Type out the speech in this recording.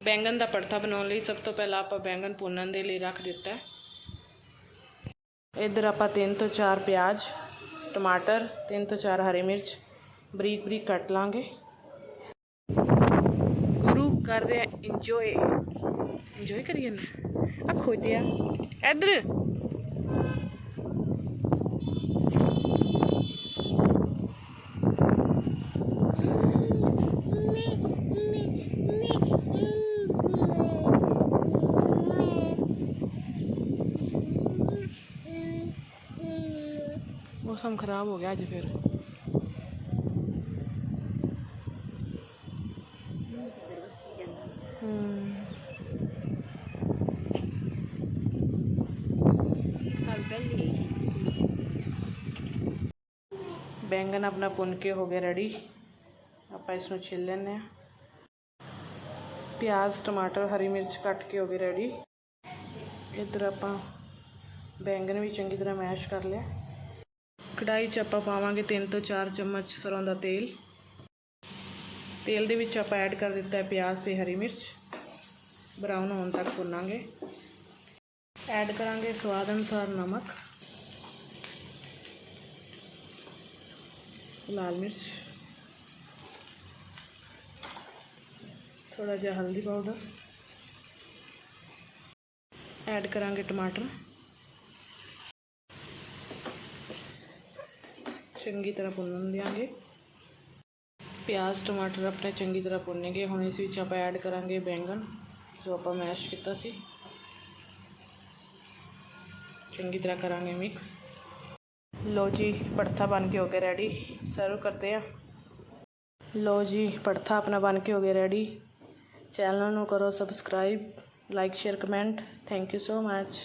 ਬੈਂਗਣ ਦਾ ਪੜਥਾ ਬਣਾਉਣ ਲਈ ਸਭ ਤੋਂ ਪਹਿਲਾਂ ਆਪਾਂ ਬੈਂਗਣ ਭੁੰਨਣ ਦੇ ਲਈ ਰੱਖ ਦਿੱਤਾ ਹੈ ਇੱਧਰ ਆਪਾਂ ਤਿੰਨ ਤੋਂ ਚਾਰ ਪਿਆਜ਼ ਟਮਾਟਰ ਤਿੰਨ ਤੋਂ ਚਾਰ ਹਰੀ ਮਿਰਚ ਬਰੀਕ ਬਰੀਕ ਕੱਟ ਲਾਂਗੇ ਗੁਰੂ ਕਰ ਰਿਹਾ ਇੰਜੋਏ ਇੰਜੋਏ ਕਰੀਏ ਨਾ ਆ ਖੋਤਿਆ ਇੱਧਰ मौसम ख़राब हो गया आज फिर। हम्म। बैंगन अपना पुन के हो गया रेडी आप इसमें छिल लेने प्याज, टमाटर, हरी मिर्च कट के हो गए रेडी इधर आप बैंगन भी चंकी तरह मैश कर लिया ਕੜਾਈ 'ਚ ਆਪਾਂ ਪਾਵਾਂਗੇ 3 ਤੋਂ 4 ਚਮਚ ਸਰੋਂ ਦਾ ਤੇਲ। ਤੇਲ ਦੇ ਵਿੱਚ ਆਪਾਂ ਐਡ ਕਰ ਦਿੱਤਾ ਹੈ ਪਿਆਜ਼ ਤੇ ਹਰੀ ਮਿਰਚ। ਬਰਾਊਨ ਹੋਣ ਤੱਕ ਭੁੰਨਾਂਗੇ। ਐਡ ਕਰਾਂਗੇ ਸਵਾਦ ਅਨੁਸਾਰ ਨਮਕ। ਲਾਲ ਮਿਰਚ। ਥੋੜਾ ਜਿਹਾ ਹਲਦੀ ਪਾਊਡਰ। ਐਡ ਕਰਾਂਗੇ ਟਮਾਟਰ। ਚੰਗੀ ਤਰ੍ਹਾਂ ਭੁੰਨਣ ਦਿਆਂਗੇ ਪਿਆਜ਼ ਟਮਾਟਰ ਆਪਣੇ ਚੰਗੀ ਤਰ੍ਹਾਂ ਭੁੰਨੇ ਗਏ ਹੁਣ ਇਸ ਵਿੱਚ ਆਪਾਂ ਐਡ ਕਰਾਂਗੇ ਬੈਂਗਣ ਜੋ ਆਪਾਂ ਮੈਸ਼ ਕੀਤਾ ਸੀ ਚੰਗੀ ਤਰ੍ਹਾਂ ਕਰਾਂਗੇ ਮਿਕਸ ਲੋ ਜੀ ਪੜਥਾ ਬਣ ਕੇ ਹੋ ਗਿਆ ਰੈਡੀ ਸਰਵ ਕਰਦੇ ਆ ਲੋ ਜੀ ਪੜਥਾ ਆਪਣਾ ਬਣ ਕੇ ਹੋ ਗਿਆ ਰੈਡੀ ਚੈਨਲ ਨੂੰ ਕਰੋ subscribe like share comment thank you so much